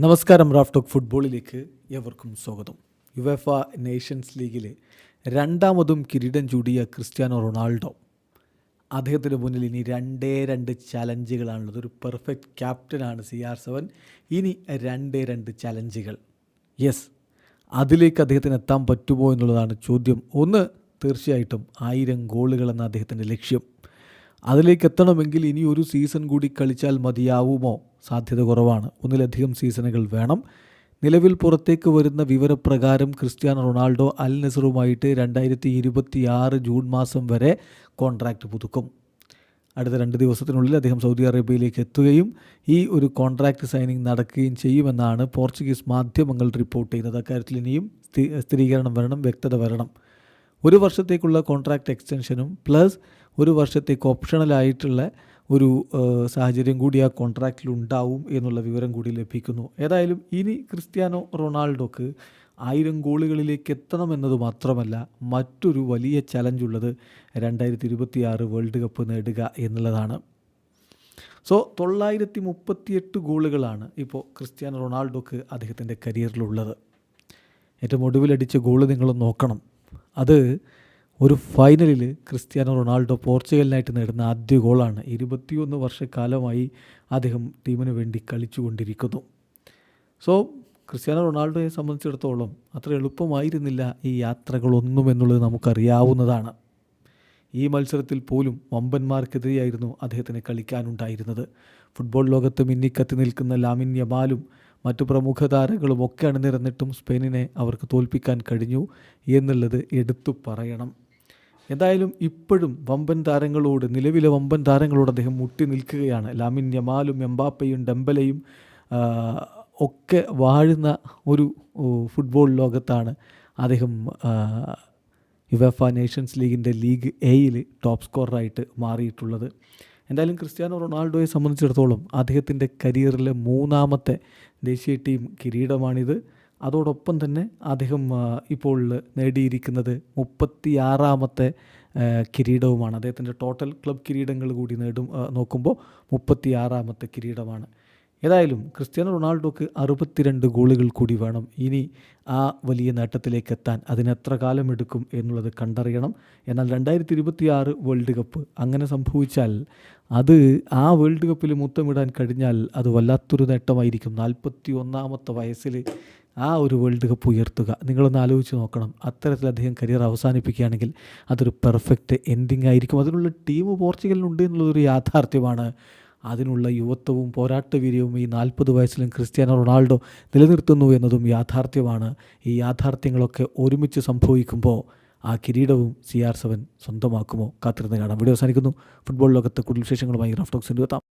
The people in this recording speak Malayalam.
നമസ്കാരം റാഫ് ടോക്ക് ഫുട്ബോളിലേക്ക് എവർക്കും സ്വാഗതം. യുവഫ നേഷൻസ് ലീഗിലെ രണ്ടാമതും കിരീടം ചൂടിയ ക്രിസ്ത്യാനോ റൊണാൾഡോ. അദ്ദേഹത്തിന് മുന്നിൽ ഇനി രണ്ടേ രണ്ട് ചലഞ്ചുകളാണുള്ളത്. ഒരു പെർഫെക്റ്റ് ക്യാപ്റ്റനാണ് സി ആർ സെവൻ. ഇനി രണ്ടേ രണ്ട് ചലഞ്ചുകൾ. യെസ് അതിലേക്ക് അദ്ദേഹത്തിന് എത്താൻ പറ്റുമോ എന്നുള്ളതാണ് ചോദ്യം. ഒന്ന് തീർച്ചയായിട്ടും ആയിരം ഗോളുകൾ എന്ന അദ്ദേഹത്തിന്റെ ലക്ഷ്യം. അതിലേക്ക് എത്തണമെങ്കിൽ ഇനി ഒരു സീസൺ കൂടി കളിച്ചാൽ മതിയാവുമോ? സാധ്യത കുറവാണ്. ഒന്നിലധികം സീസണുകൾ വേണം. നിലവിൽ പുറത്തേക്ക് വരുന്ന വിവരപ്രകാരം ക്രിസ്ത്യാനോ റൊണാൾഡോ അൽ നസറുമായിട്ട് രണ്ടായിരത്തി ഇരുപത്തി ആറ് ജൂൺ മാസം വരെ കോൺട്രാക്റ്റ് പുതുക്കും. അടുത്ത രണ്ട് ദിവസത്തിനുള്ളിൽ അദ്ദേഹം സൗദി അറേബ്യയിലേക്ക് എത്തുകയും ഈ ഒരു കോൺട്രാക്റ്റ് സൈനിങ് നടക്കുകയും ചെയ്യുമെന്നാണ് പോർച്ചുഗീസ് മാധ്യമങ്ങൾ റിപ്പോർട്ട് ചെയ്യുന്നത്. അക്കാര്യത്തിൽ ഇനിയും സ്ഥിരീകരണം വരണം വ്യക്തത വരണം. ഒരു വർഷത്തേക്കുള്ള കോൺട്രാക്റ്റ് എക്സ്റ്റൻഷനും പ്ലസ് ഒരു വർഷത്തേക്ക് ഓപ്ഷണലായിട്ടുള്ള ഒരു സാഹചര്യം കൂടി ആ കോൺട്രാക്റ്റിൽ ഉണ്ടാവും എന്നുള്ള വിവരം കൂടി ലഭിക്കുന്നു. ഏതായാലും ഇനി ക്രിസ്ത്യാനോ റൊണാൾഡോക്ക് ആയിരം ഗോളുകളിലേക്ക് എത്തണമെന്നത് മാത്രമല്ല മറ്റൊരു വലിയ ചലഞ്ച് ഉള്ളത് രണ്ടായിരത്തി ഇരുപത്തി ആറ് വേൾഡ് കപ്പ് നേടുക എന്നുള്ളതാണ്. സോ തൊള്ളായിരത്തി മുപ്പത്തിയെട്ട് ഗോളുകളാണ് ഇപ്പോൾ ക്രിസ്ത്യാനോ റൊണാൾഡോക്ക് അദ്ദേഹത്തിന്റെ കരിയറിലുള്ളത്. ഏറ്റവും ഒടുവിലടിച്ച ഗോൾ നിങ്ങൾ നോക്കണം. അത് ഒരു ഫൈനലിൽ ക്രിസ്ത്യാനോ റൊണാൾഡോ പോർച്ചുഗലിനായിട്ട് നേടുന്ന ആദ്യ ഗോളാണ്. ഇരുപത്തിയൊന്ന് വർഷക്കാലമായി അദ്ദേഹം ടീമിന് വേണ്ടി കളിച്ചുകൊണ്ടിരിക്കുന്നു. സോ ക്രിസ്ത്യാനോ റൊണാൾഡോയെ സംബന്ധിച്ചിടത്തോളം അത്ര എളുപ്പമായിരുന്നില്ല ഈ യാത്രകളൊന്നും എന്നുള്ളത് നമുക്കറിയാവുന്നതാണ്. ഈ മത്സരത്തിൽ പോലും വമ്പന്മാർക്കെതിരെയായിരുന്നു അദ്ദേഹത്തിന് കളിക്കാനുണ്ടായിരുന്നത്. ഫുട്ബോൾ ലോകത്ത് മിന്നിക്കത്തി നിൽക്കുന്ന ലാമിൻ യമാലും മറ്റു പ്രമുഖ താരങ്ങളും ഒക്കെ അണിനിരന്നിട്ടും സ്പെയിനിനെ അവർക്ക് തോൽപ്പിക്കാൻ കഴിഞ്ഞു എന്നുള്ളത് എടുത്തു പറയണം. എന്തായാലും ഇപ്പോഴും വമ്പൻ താരങ്ങളോട് നിലവിലെ വമ്പൻ താരങ്ങളോട് അദ്ദേഹം മുട്ടി നിൽക്കുകയാണ്. ലാമിൻ യമാലും എംബാപ്പയും ഡെമ്പലയും ഒക്കെ വാഴുന്ന ഒരു ഫുട്ബോൾ ലോകത്താണ് അദ്ദേഹം യുവഫ നേഷൻസ് ലീഗിന്റെ ലീഗ് എയിൽ ടോപ്പ് സ്കോററായിട്ട് മാറിയിട്ടുള്ളത്. എന്തായാലും ക്രിസ്ത്യാനോ റൊണാൾഡോയെ സംബന്ധിച്ചിടത്തോളം അദ്ദേഹത്തിന്റെ കരിയറിലെ മൂന്നാമത്തെ ദേശീയ ടീം കിരീടമാണിത്. അതോടൊപ്പം തന്നെ അദ്ദേഹം ഇപ്പോൾ നേടിയിരിക്കുന്നത് മുപ്പത്തിയാറാമത്തെ കിരീടവുമാണ്. അദ്ദേഹത്തിന്റെ ടോട്ടൽ ക്ലബ് കിരീടങ്ങൾ കൂടി നേടും നോക്കുമ്പോൾ മുപ്പത്തിയാറാമത്തെ കിരീടമാണ്. ഏതായാലും ക്രിസ്ത്യാനോ റൊണാൾഡോക്ക് അറുപത്തിരണ്ട് ഗോളുകൾ കൂടി വേണം. ഇനി ആ വലിയ നേട്ടത്തിലേക്ക് എത്താൻ അതിനെത്ര കാലം കാലമെടുക്കും എന്നുള്ളത് കണ്ടറിയണം. എന്നാൽ രണ്ടായിരത്തി ഇരുപത്തി ആറ് വേൾഡ് കപ്പ് അങ്ങനെ സംഭവിച്ചാൽ അത് ആ വേൾഡ് കപ്പിൽ മുത്തമിടാൻ കഴിഞ്ഞാൽ അത് വല്ലാത്തൊരു നേട്ടമായിരിക്കും. നാൽപ്പത്തി ഒന്നാമത്തെ വയസ്സിൽ ആ ഒരു വേൾഡ് കപ്പ് ഉയർത്തുക. നിങ്ങളൊന്ന് ആലോചിച്ച് നോക്കണം. അത്തരത്തിലധികം കരിയർ അവസാനിപ്പിക്കുകയാണെങ്കിൽ അതൊരു പെർഫെക്റ്റ് എൻഡിങ് ആയിരിക്കും. അതിനുള്ള ടീം പോർച്ചുഗലിനുണ്ട് എന്നുള്ളൊരു യാഥാർത്ഥ്യമാണ്. അതിനുള്ള യുവത്വവും പോരാട്ടവീര്യവും ഈ നാൽപ്പത് വയസ്സിലും ക്രിസ്ത്യാനോ റൊണാൾഡോ നിലനിർത്തുന്നു എന്നതും യാഥാർത്ഥ്യമാണ്. ഈ യാഥാർത്ഥ്യങ്ങളൊക്കെ ഒരുമിച്ച് സംഭവിക്കുമ്പോൾ ആ കിരീടവും സി ആർ സെവൻ സ്വന്തമാക്കുമോ കാത്തിരുന്ന് കാണാം. വീഡിയോ അവസാനിക്കുന്നു. ഫുട്ബോൾ ലോകത്ത് കൂടുതൽ വിശേഷങ്ങളുമായി റഫ്റ്റോക്സിന്റെ എത്താം.